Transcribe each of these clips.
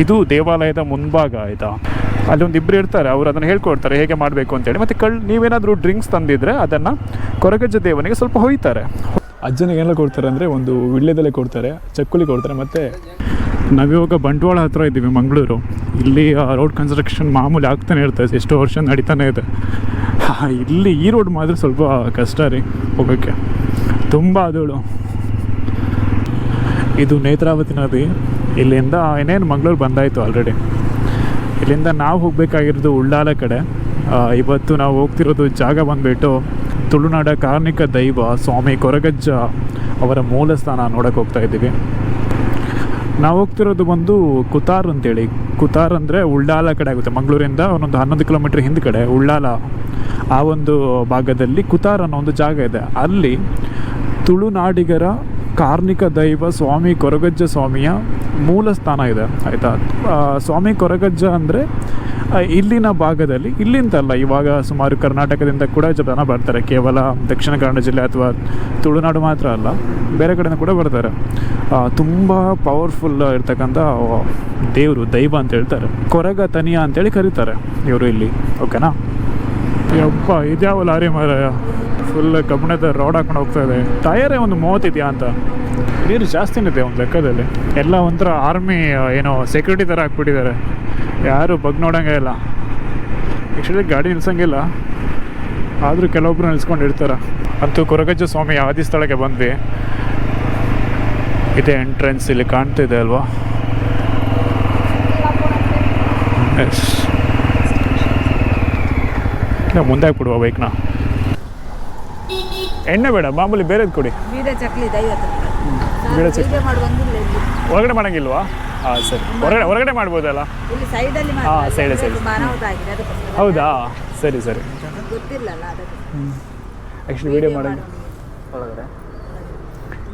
ಇದು ದೇವಾಲಯದ ಮುಂಭಾಗ ಆಯಿತಾ ಅಲ್ಲಿ ಒಂದು ಇಬ್ಬರು ಇರ್ತಾರೆ ಅವ್ರು ಅದನ್ನು ಹೇಳ್ಕೊಡ್ತಾರೆ ಹೇಗೆ ಮಾಡಬೇಕು ಅಂತೇಳಿ. ಮತ್ತು ಕಳ್ ನೀವೇನಾದರೂ ಡ್ರಿಂಕ್ಸ್ ತಂದಿದ್ರೆ ಅದನ್ನು ಕೊರಗಜ್ಜ ದೇವನಿಗೆ ಸ್ವಲ್ಪ ಹೊಯ್ತಾರೆ. ಅಜ್ಜನಿಗೆ ಏನೋ ಕೊಡ್ತಾರೆ ಅಂದರೆ ಒಂದು ವಿಳ್ಯದಲ್ಲಿ ಕೊಡ್ತಾರೆ ಚಕ್ಕುಲಿ ಕೊಡ್ತಾರೆ ಮತ್ತು ನಾವಿವಾಗ ಬಂಟ್ವಾಳ ಹತ್ರ ಇದ್ದೀವಿ ಮಂಗಳೂರು. ಇಲ್ಲಿ ರೋಡ್ ಕನ್ಸ್ಟ್ರಕ್ಷನ್ ಮಾಮೂಲಿ ಆಗ್ತಾನೆ ಇರ್ತದೆ ಎಷ್ಟೋ ವರ್ಷ ನಡೀತಾನೆ ಇದೆ. ಹಾ, ಇಲ್ಲಿ ಈ ರೋಡ್ ಮಾತ್ರ ಸ್ವಲ್ಪ ಕಷ್ಟ ರೀ ಹೋಗೋಕ್ಕೆ. ತುಂಬ ಅದಳು. ಇದು ನೇತ್ರಾವತಿ ನದಿ. ಇಲ್ಲಿಂದ ಇನ್ನೇನು ಮಂಗಳೂರು ಬಂದಾಯಿತು ಆಲ್ರೆಡಿ ಇಲ್ಲಿಂದ ನಾವು ಹೋಗಬೇಕಾಗಿರೋದು ಉಳ್ಳಾಲ ಕಡೆ. ಇವತ್ತು ನಾವು ಹೋಗ್ತಿರೋದು ಜಾಗ ಬಂದುಬಿಟ್ಟು ತುಳುನಾಡ ಕಾರ್ಣಿಕ ದೈವ ಸ್ವಾಮಿ ಕೊರಗಜ್ಜ ಅವರ ಮೂಲ ಸ್ಥಾನ ನೋಡೋಕೆ ಹೋಗ್ತಾ ಇದ್ದೀವಿ. ನಾವು ಹೋಗ್ತಿರೋದು ಬಂದು ಕುತಾರ್ ಅಂತೇಳಿ. ಕುತಾರ್ ಅಂದರೆ ಉಳ್ಳಾಲ ಕಡೆ ಆಗುತ್ತೆ. ಮಂಗಳೂರಿಂದ ಒಂದೊಂದು ಹನ್ನೊಂದು ಕಿಲೋಮೀಟ್ರ್ ಹಿಂದ್ಗಡೆ ಉಳ್ಳಾಲ ಆ ಒಂದು ಭಾಗದಲ್ಲಿ ಕುತಾರ್ ಅನ್ನೋ ಒಂದು ಜಾಗ ಇದೆ. ಅಲ್ಲಿ ತುಳುನಾಡಿಗರ ಕಾರ್ಣಿಕ ದೈವ ಸ್ವಾಮಿ ಕೊರಗಜ್ಜ ಸ್ವಾಮಿಯ ಮೂಲ ಸ್ಥಾನ ಇದೆ, ಆಯಿತಾ? ಸ್ವಾಮಿ ಕೊರಗಜ್ಜ ಅಂದರೆ ಇಲ್ಲಿನ ಭಾಗದಲ್ಲಿ ಇಲ್ಲಿಂತಲ್ಲ ಇವಾಗ ಸುಮಾರು ಕರ್ನಾಟಕದಿಂದ ಕೂಡ ಜನ ಬರ್ತಾರೆ. ಕೇವಲ ದಕ್ಷಿಣ ಕನ್ನಡ ಜಿಲ್ಲೆ ಅಥವಾ ತುಳುನಾಡು ಮಾತ್ರ ಅಲ್ಲ, ಬೇರೆ ಕಡೆಯಿಂದ ಕೂಡ ಬರ್ತಾರೆ. ತುಂಬ ಪವರ್ಫುಲ್ ಇರ್ತಕ್ಕಂಥ ದೇವರು, ದೈವ ಅಂತ ಹೇಳ್ತಾರೆ. ಕೊರಗ ತನಿಯ ಅಂತೇಳಿ ಕರೀತಾರೆ ಇವರು ಇಲ್ಲಿ ಓಕೆನಾ ಯಪ್ಪ ಇದ್ಯಾವ ಲಾರಿ ಮಾರಾಯ? ಫುಲ್ ಕಬ್ಬಿಣದ ರೋಡ್ ಹಾಕೊಂಡು ಹೋಗ್ತಾ ಇದೆ. ಟೈರೇ ಒಂದು ಮೂವತ್ತಿದೆಯಾ ಅಂತ? ನೀರು ಜಾಸ್ತಿನೇ ಇದೆ ಒಂದು ಲೆಕ್ಕದಲ್ಲಿ. ಎಲ್ಲ ಒಂಥರ ಆರ್ಮಿ ಏನೋ ಸೆಕ್ಯೂರಿಟಿ ಥರ ಹಾಕ್ಬಿಟ್ಟಿದ್ದಾರೆ. ಯಾರು ಬಗ್ ನೋಡೋಂಗೇ ಇಲ್ಲ. ಆ್ಯಕ್ಚುಲಿ ಗಾಡಿ ನಿಲ್ಸಂಗಿಲ್ಲ. ಆದರೂ ಕೆಲವೊಬ್ರು ನಿಲ್ಸ್ಕೊಂಡು ಇರ್ತಾರೆ. ಅಂತೂ ಕೊರಗಜ್ಜ ಸ್ವಾಮಿ ಆದಿ ಸ್ಥಳಕ್ಕೆ ಬಂದ್ವಿ. ಇದೆ ಎಂಟ್ರೆನ್ಸ್ ಇಲ್ಲಿ ಕಾಣ್ತಿದೆ ಅಲ್ವಾ? ಮುಂದೆ ಹಾಕ್ಬಿಡುವ ಬೈಕ್ನ ಎಣ್ಣೆ ಬೇಡ ಮಾಮೂಲಿ ಬೇರೆದು ಕೊಡಿ. ಬೀಡ ಚಕ್ಲಿ ಇದೆ ಐವತ್ತು ರೂಪಾಯಿ ಬೀಡ ಚಕ್ಲಿ. ಇಲ್ಲಿ. ಹೊರಗಡೆ ಮಾಡಂಗಿಲ್ವಾ? ಹಾಂ ಸರಿ. ಹೊರಗಡೆ ಹೊರಗಡೆ ಮಾಡ್ಬೋದಲ್ಲ? ಇಲ್ಲಿ ಸೈಡಲ್ಲಿ ಸೈಡ್ ಅದಕ್ಕೋಸ್ಕರ. ಹೌದಾ? ಸರಿ ಸರಿ. ಗೊತ್ತಿಲ್ಲಲ್ಲ ಅದಕ್ಕೆ. ಆ್ಯಕ್ಚುಲಿ ವೀಡಿಯೋ ಮಾಡಂಗಿ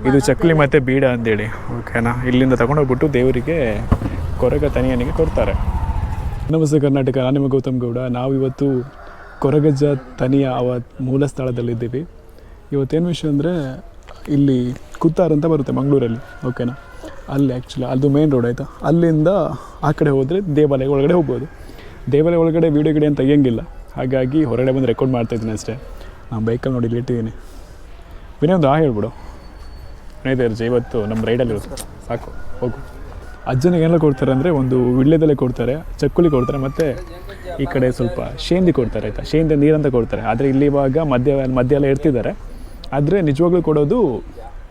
ಇದು ಚಕ್ಲಿ ಮತ್ತು ಬೀಡ ಅಂತೇಳಿ. ಓಕೆನಾ ಇಲ್ಲಿಂದ ತಗೊಂಡೋಗ್ಬಿಟ್ಟು ದೇವರಿಗೆ ಕೊರಗ ತನಿಯನಿಗೆ ಕೊಡ್ತಾರೆ. ನಮಸ್ತೆ ಕರ್ನಾಟಕ ನಾನು ನಿಮ್ಮ ಗೌತಮ್ ಗೌಡ. ನಾವಿವತ್ತು ಕೊರಗಜ್ಜ ತನಿಯ ಅವ ಮೂಲ ಸ್ಥಳದಲ್ಲಿದ್ದೀವಿ. ಇವತ್ತೇನು ವಿಷಯ ಅಂದರೆ ಇಲ್ಲಿ ಕುತ್ತಾರ್ ಅಂತ ಬರುತ್ತೆ ಮಂಗಳೂರಲ್ಲಿ ಓಕೆನಾ ಅಲ್ಲಿ ಆ್ಯಕ್ಚುಲಿ ಅದು ಮೇನ್ ರೋಡ್ ಆಯಿತಾ? ಅಲ್ಲಿಂದ ಆ ಕಡೆ ಹೋದರೆ ದೇವಾಲಯ ಒಳಗಡೆ ಹೋಗ್ಬೋದು. ದೇವಾಲಯ ಒಳಗಡೆ ವೀಡಿಯೋ ಗಿಡಿಯೋ ಅಂತ ತೆಗಿಯಂಗಿಲ್ಲ. ಹಾಗಾಗಿ ಹೊರಗಡೆ ಬಂದು ರೆಕಾರ್ಡ್ ಮಾಡ್ತಾಯಿದ್ದೀನಿ ಅಷ್ಟೇ. ನಾನು ಬೈಕಲ್ಲಿ ನೋಡಿ ಇಲ್ಲಿಟ್ಟಿದ್ದೀನಿ ವಿನಯ್ ಒಂದು ಆ ಹೇಳ್ಬಿಡು. ವಿನಯ್ ಇವತ್ತು ನಮ್ಮ ರೈಡಲ್ಲಿ ಇರುತ್ತೆ. ಸಾಕು, ಹೋಗು. ಅಜ್ಜನಿಗೆ ಏನೆಲ್ಲ ಕೊಡ್ತಾರೆ ಅಂದರೆ ಒಂದು ವಿಳ್ಯದೆಲೆ ಕೊಡ್ತಾರೆ, ಚಕ್ಕುಲಿ ಕೊಡ್ತಾರೆ, ಮತ್ತು ಈ ಕಡೆ ಸ್ವಲ್ಪ ಶೇಂದಿ ಕೊಡ್ತಾರೆ, ಆಯಿತಾ? ಶೇಂದಿ ನೀರಂತ ಕೊಡ್ತಾರೆ. ಆದರೆ ಇಲ್ಲಿ ಇವಾಗ ಮಧ್ಯ ಮಧ್ಯ ಎಲ್ಲ ಇಡ್ತಿದ್ದಾರೆ ಆದರೆ ನಿಜವಾಗ್ಲೂ ಕೊಡೋದು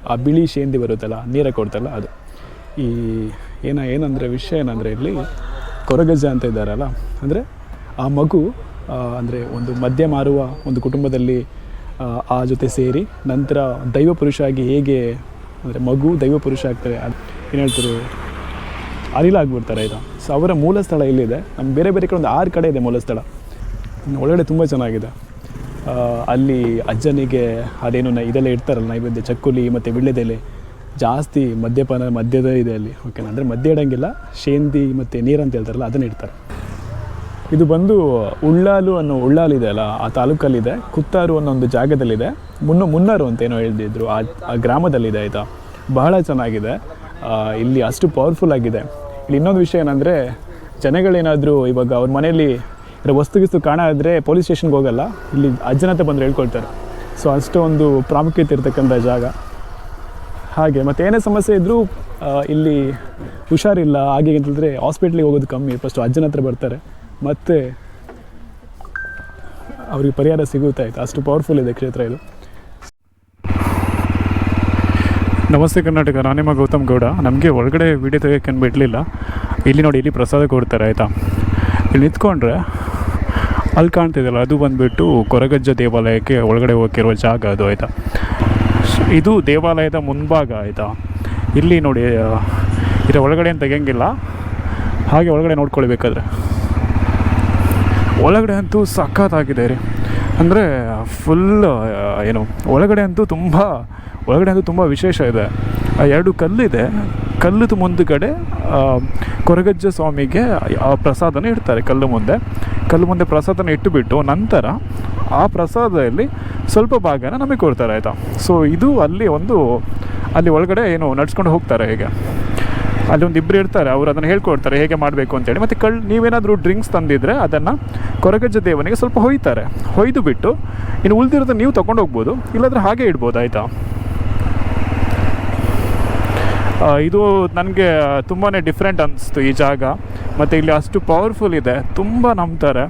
ಆ ಬಿಳಿ ಶೇಂದಿ ಬರುತ್ತಲ್ಲ ನೀರ ಕೊಡ್ತಲ್ಲ ಅದು. ಈ ಏನ ಏನಂದರೆ ವಿಷಯ ಏನಂದರೆ ಇಲ್ಲಿ ಕೊರಗಜ್ಜ ಅಂತ ಇದ್ದಾರಲ್ಲ ಅಂದರೆ ಆ ಮಗು ಅಂದರೆ ಒಂದು ಮದ್ಯ ಮಾರುವ ಒಂದು ಕುಟುಂಬದಲ್ಲಿ ಆ, ಜೊತೆ ಸೇರಿ ನಂತರ ದೈವ ಪುರುಷ ಆಗಿ ಹೇಗೆ ಅಂದರೆ ಮಗು ದೈವ ಪುರುಷ ಆಗ್ತಾರೆ ಅದು ಏನು ಹೇಳ್ತಾರೆ? ಅನಿಲ ಆಗಿಬಿಡ್ತಾರೆ ಇದು. ಸೊ ಅವರ ಮೂಲ ಸ್ಥಳ ಇಲ್ಲಿದೆ. ನಮ್ಮ ಬೇರೆ ಬೇರೆ ಕಡೆ ಒಂದು ಆರು ಕಡೆ ಇದೆ ಮೂಲ ಸ್ಥಳ. ಒಳಗಡೆ ತುಂಬ ಚೆನ್ನಾಗಿದೆ. ಅಲ್ಲಿ ಅಜ್ಜನಿಗೆ ಅದೇನು ನ- ಇದೆಲ್ಲ ಇಡ್ತಾರಲ್ಲ, ನೈವೇದ್ಯ, ಚಕ್ಕುಲಿ ಮತ್ತು ವಿಳ್ಯದೆಲೆ ಜಾಸ್ತಿ ಮದ್ಯಪಾನ, ಮದ್ಯದ ಇದೆ ಅಲ್ಲಿ. ಓಕೆನಾ ಅಂದರೆ ಮದ್ಯ ಇಡೋಂಗಿಲ್ಲ, ಶೇಂದಿ ಮತ್ತು ನೀರು ಅಂತ ಹೇಳ್ತಾರಲ್ಲ, ಅದನ್ನು ಇಡ್ತಾರೆ. ಇದು ಬಂದು ಉಳ್ಳಾಲು ಅನ್ನೋ ಉಳ್ಳಾಲಿದೆ ಅಲ್ಲ, ಆ ತಾಲೂಕಲ್ಲಿದೆ. ಕುತ್ತಾರು ಅನ್ನೋ ಒಂದು ಜಾಗದಲ್ಲಿದೆ. ಮುನ್ನ ಮುನ್ನಾರು ಅಂತ ಏನೋ ಹೇಳ್ದಿದ್ರು, ಆ ಆ ಗ್ರಾಮದಲ್ಲಿದೆ ಆಯಿತಾ. ಬಹಳ ಚೆನ್ನಾಗಿದೆ. ಇಲ್ಲಿ ಅಷ್ಟು ಪವರ್ಫುಲ್ ಆಗಿದೆ. ಇಲ್ಲಿ ಇನ್ನೊಂದು ವಿಷಯ ಏನಂದರೆ, ಜನಗಳೇನಾದರೂ ಇವಾಗ ಅವ್ರ ಮನೆಯಲ್ಲಿ ಇರೋ ವಸ್ತು ಗಿಸ್ತು ಕಾಣಾದರೆ ಪೊಲೀಸ್ ಸ್ಟೇಷನ್ಗೆ ಹೋಗಲ್ಲ, ಇಲ್ಲಿ ಅಜ್ಜನತೆ ಬಂದರೆ ಬಂದು ಹೇಳ್ಕೊಳ್ತಾರೆ. ಸೊ ಅಷ್ಟು ಒಂದು ಪ್ರಾಮುಖ್ಯತೆ ಇರತಕ್ಕಂಥ ಜಾಗ. ಹಾಗೆ, ಮತ್ತು ಏನೇ ಸಮಸ್ಯೆ ಇದ್ದರೂ ಇಲ್ಲಿ ಹುಷಾರಿಲ್ಲ, ಹಾಗೆ ಅಂತಂದರೆ ಹಾಸ್ಪಿಟ್ಲಿಗೆ ಹೋಗೋದು ಕಮ್ಮಿ ಫಸ್ಟು ಅಜ್ಜನ ಹತ್ರ ಬರ್ತಾರೆ. ಮತ್ತು ಅವ್ರಿಗೆ ಪರಿಹಾರ ಸಿಗುತ್ತಾ ಆಯ್ತು? ಅಷ್ಟು ಪವರ್ಫುಲ್ ಇದೆ ಕ್ಷೇತ್ರ ಇದು. ನಮಸ್ತೆ ಕರ್ನಾಟಕ, ನಾನಿಮ್ಮ ನಿಮ್ಮ ಗೌತಮ್ ಗೌಡ. ನಮಗೆ ಒಳಗಡೆ ವಿಡಿಯೋ ತೆಗೆಯೋಕ್ಕೆ ಬಿಡಲಿಲ್ಲ. ಇಲ್ಲಿ ನೋಡಿ, ಇಲ್ಲಿ ಪ್ರಸಾದ ಕೊಡ್ತಾರೆ, ಆಯಿತಾ? ಇಲ್ಲಿ ನಿಂತ್ಕೊಂಡ್ರೆ ಅಲ್ಲಿ ಕಾಣ್ತಿದೆಯಲ್ಲ, ಅದು ಬಂದುಬಿಟ್ಟು ಕೊರಗಜ್ಜ ದೇವಾಲಯಕ್ಕೆ ಒಳಗಡೆ ಹೋಗಿರುವ ಜಾಗ ಅದು, ಆಯಿತಾ? ಇದು ದೇವಾಲಯದ ಮುಂಭಾಗ, ಆಯಿತಾ? ಇಲ್ಲಿ ನೋಡಿ ಇದು ಇದರ ಒಳಗಡೆ ಅಂತ ತೆಗಿಯಂಗಿಲ್ಲ. ಹಾಗೆ ಒಳಗಡೆ ನೋಡ್ಕೊಳ್ಬೇಕಾದ್ರೆ. ಒಳಗಡೆ ಅಂತೂ ಸಖತ್ತಾಗಿದೆ ರೀ. ಅಂದರೆ ಫುಲ್ ಏನು, ಒಳಗಡೆ ಅಂತೂ ತುಂಬ, ಒಳಗಡೆ ಅಂತೂ ತುಂಬ ವಿಶೇಷ ಇದೆ. ಎರಡು ಕಲ್ಲಿದೆ. ಕಲ್ಲದ ಮುಂದುಗಡೆ ಆ, ಕೊರಗಜ್ಜ ಸ್ವಾಮಿಗೆ ಆ ಪ್ರಸಾದನ ಇಡ್ತಾರೆ ಕಲ್ಲು ಮುಂದೆ. ಕಲ್ಲು ಮುಂದೆ ಪ್ರಸಾದನ ಇಟ್ಟುಬಿಟ್ಟು ನಂತರ ಆ ಪ್ರಸಾದದಲ್ಲಿ ಸ್ವಲ್ಪ ಭಾಗನ ನಮಗೆ ಕೊಡ್ತಾರೆ ಆಯಿತಾ? ಸೊ ಇದು ಅಲ್ಲಿ ಒಂದು ಅಲ್ಲಿ ಒಳಗಡೆ ಏನು ನಡ್ಸ್ಕೊಂಡು ಹೋಗ್ತಾರೆ ಹೇಗೆ? ಅಲ್ಲಿ ಒಂದು ಇಬ್ಬರು ಇರ್ತಾರೆ ಅವರು ಅದನ್ನು ಹೇಳ್ಕೊಡ್ತಾರೆ ಹೇಗೆ ಮಾಡಬೇಕು ಅಂತೇಳಿ. ಮತ್ತು ಕಳ್ ನೀವೇನಾದರೂ ಡ್ರಿಂಕ್ಸ್ ತಂದಿದ್ರೆ ಅದನ್ನು ಕೊರಗಜ್ಜ ದೇವನಿಗೆ ಸ್ವಲ್ಪ ಹೊಯ್ತಾರೆ. ಹೊಯ್ದು ಬಿಟ್ಟು ಇನ್ನು ಉಳಿದಿರೋದನ್ನ ನೀವು ತೊಗೊಂಡು ಹೋಗ್ಬೋದು ಇಲ್ಲಾಂದ್ರೆ ಹಾಗೆ ಇಡ್ಬೋದು ಆಯಿತಾ? ಆ, ಇದು ನನಗೆ ತುಂಬಾ ಡಿಫ್ರೆಂಟ್ ಅನ್ನಿಸ್ತು ಈ ಜಾಗ. ಮತ್ತು ಇಲ್ಲಿ ಅಷ್ಟು ಪವರ್ಫುಲ್ ಇದೆ, ತುಂಬ ನಂಬ್ತಾರೆ.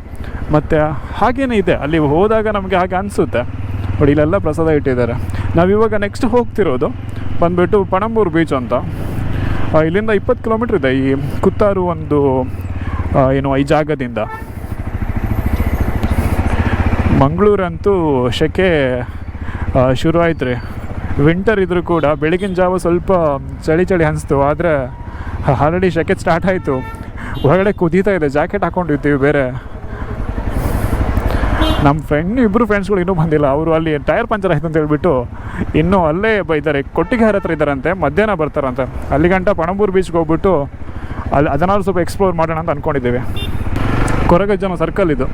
ಮತ್ತು ಹಾಗೇನೇ ಇದೆ, ಅಲ್ಲಿ ಹೋದಾಗ ನಮಗೆ ಹಾಗೆ ಅನಿಸುತ್ತೆ. ಬಟ್ ಇಲ್ಲೆಲ್ಲ ಪ್ರಸಾದ ಇಟ್ಟಿದ್ದಾರೆ. ನಾವಿವಾಗ ನೆಕ್ಸ್ಟ್ ಹೋಗ್ತಿರೋದು, ಬಂದುಬಿಟ್ಟು ಪಣಂಬೂರು ಬೀಚ್ ಅಂತ. ಇಲ್ಲಿಂದ ಇಪ್ಪತ್ತು ಕಿಲೋಮೀಟ್ರ್ ಇದೆ ಈ ಕುತ್ತಾರು ಒಂದು ಏನು, ಈ ಜಾಗದಿಂದ. ಮಂಗಳೂರಂತೂ ಶೆಕೆ ಶುರು ರೀ ವಿಂಟರ್ ಇದ್ರೂ ಕೂಡ ಬೆಳಗಿನ ಜಾವ ಸ್ವಲ್ಪ ಚಳಿ ಚಳಿ ಅನಿಸ್ತು. ಆದರೆ ಆಲ್ರೆಡಿ ಶೆಕೆ ಸ್ಟಾರ್ಟ್ ಆಯಿತು. ಹೊರಗಡೆ ಕುದೀತಾ ಇದೆ. ಜಾಕೆಟ್ ಹಾಕೊಂಡಿದ್ದೀವಿ ಬೇರೆ. ನಮ್ಮ ಫ್ರೆಂಡ್ ಇಬ್ಬರು ಫ್ರೆಂಡ್ಸ್ಗಳು ಇನ್ನೂ ಬಂದಿಲ್ಲ. ಅವರು ಅಲ್ಲಿ ಟೈರ್ ಪಂಚರ್ ಆಯಿತು ಅಂತ ಹೇಳ್ಬಿಟ್ಟು ಇನ್ನೂ ಅಲ್ಲೇ ಇದ್ದಾರೆ ಕೊಟ್ಟಿಗೆಹಾರ ಹತ್ರ ಇದ್ದಾರಂತೆ ಮಧ್ಯಾಹ್ನ ಬರ್ತಾರಂತೆ. ಅಲ್ಲಿ ಗಂಟ ಪಣಂಬೂರು ಬೀಚ್ಗೆ ಹೋಗ್ಬಿಟ್ಟು ಅಲ್ಲಿ ಅದನ್ನಾದ್ರು ಸ್ವಲ್ಪ ಎಕ್ಸ್ಪ್ಲೋರ್ ಮಾಡೋಣ ಅಂತ ಅಂದ್ಕೊಂಡಿದ್ದೀವಿ ಕೊರಗಜ್ಜನ ಸರ್ಕಲ್ ಇದು.